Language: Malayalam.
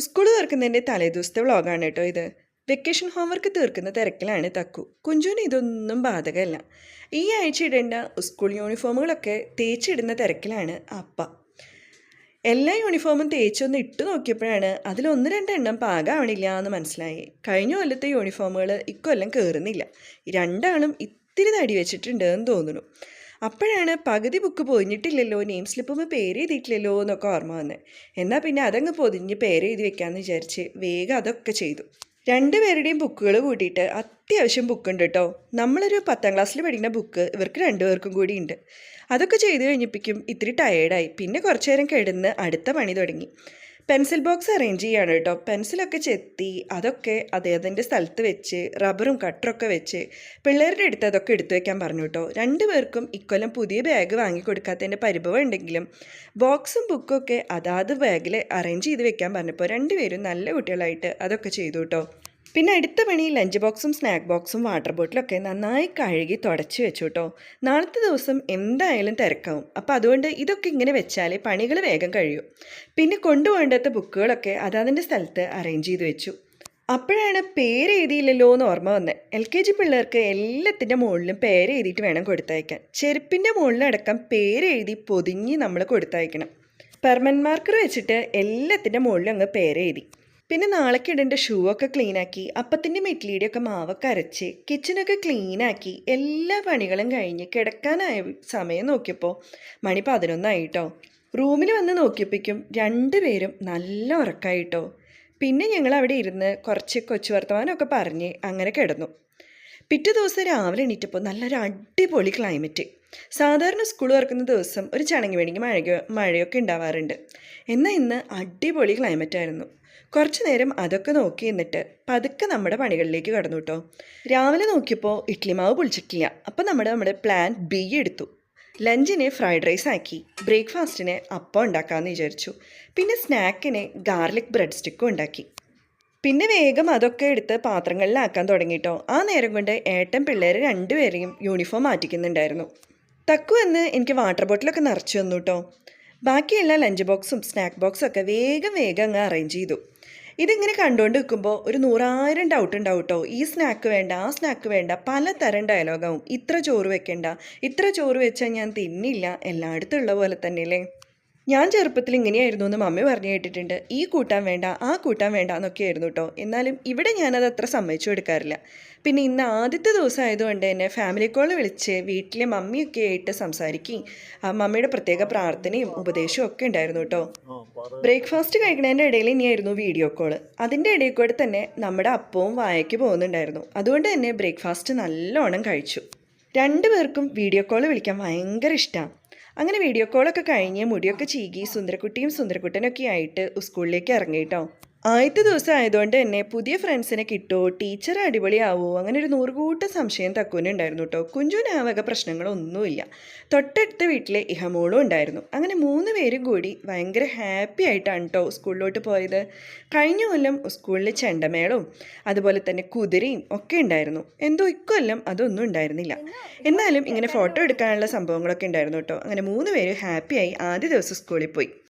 സ്കൂൾ തീർക്കുന്നതിന്റെ തലേദിവസത്തെ വ്ളോഗാണ് കേട്ടോ ഇത്. വെക്കേഷൻ ഹോംവർക്ക് തീർക്കുന്ന തിരക്കിലാണ് തക്കു. കുഞ്ചുവിന് ഇതൊന്നും ബാധകമല്ല. ഈ ആഴ്ച ഇടേണ്ട സ്കൂൾ യൂണിഫോമുകളൊക്കെ തേച്ചിടുന്ന തിരക്കിലാണ് അപ്പ. എല്ലാ യൂണിഫോമും തേച്ചൊന്ന് ഇട്ട് നോക്കിയപ്പോഴാണ് അതിലൊന്ന് രണ്ടെണ്ണം പാകാവണില്ല എന്ന് മനസ്സിലായി. കഴിഞ്ഞ കൊല്ലത്തെ യൂണിഫോമുകൾ ഇക്കൊല്ലം കയറുന്നില്ല രണ്ടാളും ഇത്തിരി തടി വെച്ചിട്ടുണ്ട് എന്ന് തോന്നുന്നു. അപ്പോഴാണ് പകുതി ബുക്ക് പൊതിഞ്ഞിട്ടില്ലല്ലോ നെയിം സ്ലിപ്പുമ്പോൾ പേര് എഴുതിയിട്ടില്ലല്ലോ എന്നൊക്കെ ഓർമ്മ വന്നത് എന്നാൽ പിന്നെ അതങ്ങ് പൊതിഞ്ഞ് പേര് എഴുതി വെക്കാമെന്ന് വിചാരിച്ച് വേഗം അതൊക്കെ ചെയ്തു. രണ്ടുപേരുടെയും ബുക്കുകൾ കൂട്ടിയിട്ട് അത്യാവശ്യം ബുക്ക് ഉണ്ട് കേട്ടോ നമ്മളൊരു പത്താം ക്ലാസ്സിൽ പഠിക്കുന്ന ബുക്ക് ഇവർക്ക് രണ്ടുപേർക്കും കൂടി ഉണ്ട്. അതൊക്കെ ചെയ്ത് കഴിഞ്ഞപ്പിക്കും ഇത്തിരി ടയേർഡായി പിന്നെ കുറച്ചു നേരം കിടന്ന് അടുത്ത പണി തുടങ്ങി. പെൻസിൽ ബോക്സ് അറേഞ്ച് ചെയ്യാണ് കേട്ടോ. പെൻസിലൊക്കെ ചെത്തി അതൊക്കെ അദ്ദേഹത്തിന്റെ സ്ഥലത്ത് വെച്ച് റബ്ബറും കട്ടറൊക്കെ വെച്ച് പിള്ളേരുടെ അടുത്ത് അതൊക്കെ എടുത്തു വെക്കാൻ പറഞ്ഞു കേട്ടോ. രണ്ടുപേർക്കും ഇക്കൊല്ലം പുതിയ ബാഗ് വാങ്ങിക്കൊടുക്കാത്തതിന്റെ പരിഭവം ഉണ്ടെങ്കിലും ബോക്സും ബുക്കും ഒക്കെ അതാത് ബാഗിൽ അറേഞ്ച് ചെയ്ത് വെക്കാൻ പറഞ്ഞപ്പോൾ രണ്ടുപേരും നല്ല കുട്ടികളായിട്ട് അതൊക്കെ ചെയ്തു കേട്ടോ. പിന്നെ അടുത്ത പണി ലഞ്ച് ബോക്സും സ്നാക്ക് ബോക്സും വാട്ടർ ബോട്ടിലൊക്കെ നന്നായി കഴുകി തുടച്ച് വെച്ചു കേട്ടോ നാളത്തെ ദിവസം എന്തായാലും തിരക്കാവും. അപ്പോൾ അതുകൊണ്ട് ഇതൊക്കെ ഇങ്ങനെ വെച്ചാലേ പണികൾ വേഗം കഴിയും. പിന്നെ കൊണ്ടുപോകേണ്ടാത്ത ബുക്കുകളൊക്കെ അതതിന്റെ സ്ഥലത്ത് അറേഞ്ച് ചെയ്ത് വെച്ചു. അപ്പോഴാണ് പേര് എഴുതിയില്ലല്ലോ എന്ന് ഓർമ്മ വന്നത് എൽ കെ ജി പിള്ളേർക്ക് എല്ലാത്തിന്റെ മുകളിലും പേര് എഴുതിയിട്ട് വേണം കൊടുത്തയക്കാൻ. ചെരുപ്പിന്റെ മുകളിലടക്കം പേര് എഴുതി പൊതിഞ്ഞ് നമ്മൾ കൊടുത്തയക്കണം. പെർമൻ മാർക്കർ വെച്ചിട്ട് എല്ലാത്തിന്റെ മുകളിലും അങ്ങ് പേര് എഴുതി. പിന്നെ നാളേക്ക് ഇടേണ്ട ഷൂ ഒക്കെ ക്ലീനാക്കി അപ്പത്തിന്റെ ഇഡ്ലിയുടെ ഒക്കെ മാവൊക്കെ അരച്ച് കിച്ചനൊക്കെ ക്ലീനാക്കി എല്ലാ പണികളും കഴിഞ്ഞ് കിടക്കാനായ സമയം നോക്കിയപ്പോൾ മണി പതിനൊന്നായിട്ടോ. റൂമിൽ വന്ന് നോക്കിയപ്പോഴേക്കും രണ്ടുപേരും നല്ല ഉറക്കായിട്ടോ. പിന്നെ ഞങ്ങൾ അവിടെ ഇരുന്ന് കുറച്ച് കൊച്ചു വർത്തമാനമൊക്കെ പറഞ്ഞ് അങ്ങനെ കിടന്നു. പിറ്റേ ദിവസം രാവിലെ എണീറ്റപ്പോൾ നല്ലൊരു അടിപൊളി ക്ലൈമറ്റ് സാധാരണ സ്കൂൾ തുറക്കുന്ന ദിവസം ഒരു ചണങ്ങി വേണമെങ്കിൽ മഴയോ മഴയൊക്കെ ഉണ്ടാവാറുണ്ട്. എന്നാൽ ഇന്ന് അടിപൊളി ക്ലൈമറ്റ് ആയിരുന്നു. കുറച്ചു നേരം അതൊക്കെ നോക്കി നിന്നിട്ട് പതുക്കെ നമ്മുടെ പണികളിലേക്ക് കടന്നു കേട്ടോ. രാവിലെ നോക്കിയപ്പോൾ ഇഡ്ലി മാവ് പൊളിച്ചിട്ടില്ല. അപ്പം നമ്മുടെ നമ്മുടെ പ്ലാൻ ബി എടുത്തു. ലഞ്ചിനെ ഫ്രൈഡ് റൈസ് ആക്കി ബ്രേക്ക്ഫാസ്റ്റിന് അപ്പം ഉണ്ടാക്കാമെന്ന് വിചാരിച്ചു. പിന്നെ സ്നാക്കിന് ഗാർലിക് ബ്രെഡ് സ്റ്റിക്കും ഉണ്ടാക്കി. പിന്നെ വേഗം അതൊക്കെ എടുത്ത് പാത്രങ്ങളിലാക്കാൻ തുടങ്ങിയിട്ടോ ആ നേരം കൊണ്ട് ഏട്ടൻ പിള്ളേർ രണ്ടുപേരെയും യൂണിഫോം മാറ്റിക്കുന്നുണ്ടായിരുന്നു. തക്കു എന്ന് എനിക്ക് വാട്ടർ ബോട്ടിലൊക്കെ നിറച്ചു തന്നു കേട്ടോ ബാക്കിയെല്ലാ ലഞ്ച് ബോക്സും സ്നാക്ക് ബോക്സും ഒക്കെ വേഗം വേഗം അങ്ങ് അറേഞ്ച് ചെയ്തു. ഇതിങ്ങനെ കണ്ടുകൊണ്ട് നിൽക്കുമ്പോൾ ഒരു നൂറായിരം ഡൗട്ട് ഉണ്ടാവും കേട്ടോ ഈ സ്നാക്ക് വേണ്ട ആ സ്നാക്ക് വേണ്ട പലതരം ഡയലോഗാവും ഇത്ര ചോറ് വെക്കണ്ട ഇത്ര ചോറ് വെച്ചാൽ ഞാൻ തിന്നില്ല എല്ലായിടത്തും ഉള്ള പോലെ തന്നെയല്ലേ? ഞാൻ ചെറുപ്പത്തിൽ ഇങ്ങനെയായിരുന്നു എന്ന് മമ്മി പറഞ്ഞു കേട്ടിട്ടുണ്ട്. ഈ കൂട്ടാൻ വേണ്ട ആ കൂട്ടാൻ വേണ്ട എന്നൊക്കെ ആയിരുന്നു കേട്ടോ എന്നാലും ഇവിടെ ഞാനത് അത്ര സമ്മതിച്ചു കൊടുക്കാറില്ല. പിന്നെ ഇന്ന് ആദ്യത്തെ ദിവസം ആയതുകൊണ്ട് തന്നെ ഫാമിലി കോൾ വിളിച്ച് വീട്ടിലെ മമ്മിയൊക്കെ ആയിട്ട് സംസാരിക്കുകയും ആ മമ്മിയുടെ പ്രത്യേക പ്രാർത്ഥനയും ഉപദേശവും ഒക്കെ ഉണ്ടായിരുന്നു കേട്ടോ ബ്രേക്ക്ഫാസ്റ്റ് കഴിക്കുന്നതിന്റെ ഇടയിൽ ഇനിയായിരുന്നു വീഡിയോ കോൾ അതിന്റെ ഇടയിൽ കൂടെ തന്നെ നമ്മുടെ അപ്പവും വായയ്ക്ക് പോകുന്നുണ്ടായിരുന്നു. അതുകൊണ്ട് തന്നെ ബ്രേക്ക്ഫാസ്റ്റ് നല്ലോണം കഴിച്ചു. രണ്ടു പേർക്കും വീഡിയോ കോൾ വിളിക്കാൻ ഭയങ്കര ഇഷ്ടമാണ് അങ്ങനെ വീഡിയോ കോളൊക്കെ കഴിഞ്ഞ് മുടിയൊക്കെ ചീകി സുന്ദരക്കുട്ടിയും സുന്ദരക്കുട്ടനൊക്കെ ആയിട്ട് സ്കൂളിലേക്ക് ഇറങ്ങി കേട്ടോ ആദ്യത്തെ ദിവസം ആയതുകൊണ്ട് തന്നെ പുതിയ ഫ്രണ്ട്സിനെ കിട്ടുമോ ടീച്ചർ അടിപൊളിയാവോ അങ്ങനെ ഒരു നൂറുകൂട്ട സംശയം തക്കുവിനുണ്ടായിരുന്നു കേട്ടോ കുഞ്ചുവിന് ആ വക പ്രശ്നങ്ങളൊന്നുമില്ല. തൊട്ടടുത്ത വീട്ടിലെ ഇഹമോളും ഉണ്ടായിരുന്നു. അങ്ങനെ മൂന്ന് പേരും കൂടി ഭയങ്കര ഹാപ്പി ആയിട്ടാണ് കേട്ടോ സ്കൂളിലോട്ട് പോയത്. കഴിഞ്ഞ കൊല്ലം സ്കൂളിൽ ചെണ്ടമേളവും അതുപോലെ തന്നെ കുതിരയും ഒക്കെ ഉണ്ടായിരുന്നു. എന്തോ ഇക്കൊല്ലം അതൊന്നും ഉണ്ടായിരുന്നില്ല. എന്നാലും ഇങ്ങനെ ഫോട്ടോ എടുക്കാനുള്ള സംഭവങ്ങളൊക്കെ ഉണ്ടായിരുന്നു കേട്ടോ അങ്ങനെ മൂന്ന് പേര് ഹാപ്പിയായി ആദ്യ ദിവസം സ്കൂളിൽ പോയി.